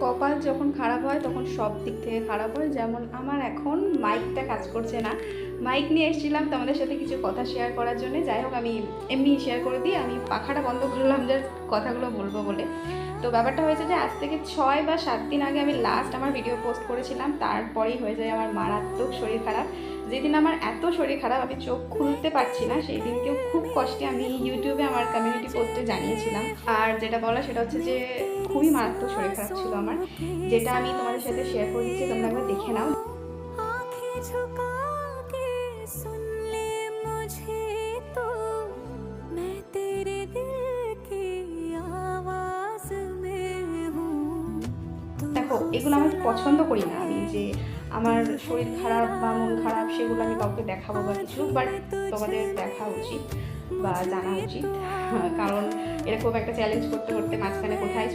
কপাল যখন খারাপ হয়, তখন সব দিক থেকে খারাপ হয়। যেমন আমার এখন মাইকটা কাজ করছে না। মাইক নিয়ে এসেছিলাম তোমাদের সাথে কিছু কথা শেয়ার করার জন্য। যাই হোক, আমি এমনি শেয়ার করে দিই। আমি পাখাটা বন্ধ করলাম যে কথাগুলো বলব বলে। তো ব্যাপারটা হয়েছে যে, আজ থেকে ছয় বা সাত দিন আগে আমি লাস্ট আমার ভিডিও পোস্ট করেছিলাম। তারপরেই হয়ে যায় আমার মারাত্মক শরীর খারাপ। যেদিন আমার এত শরীর খারাপ, আমি চোখ খুলতে পারছি না সেই দিনকেও খুব কষ্টে আমি ইউটিউবে আমার কমিউনিটি পোস্টে জানিয়েছিলাম। আর যেটা বলা, সেটা হচ্ছে যে, খুবই মারাত্মক শরীর খারাপ ছিল আমার। যেটা আমি তোমাদের সাথে শেয়ার করে দিচ্ছি, তোমরা একবার দেখে নাও। এগুলো আমি পছন্দ করি না আমি, যে আমার শরীর খারাপ বা মন খারাপ সেগুলো আমি কাউকে দেখাবো বা কিছু বাট তোমাদের দেখা উচিত বা জানা উচিত। কারণ এরকম একটা চ্যালেঞ্জ করতে করতে মাঝখানে কোথায়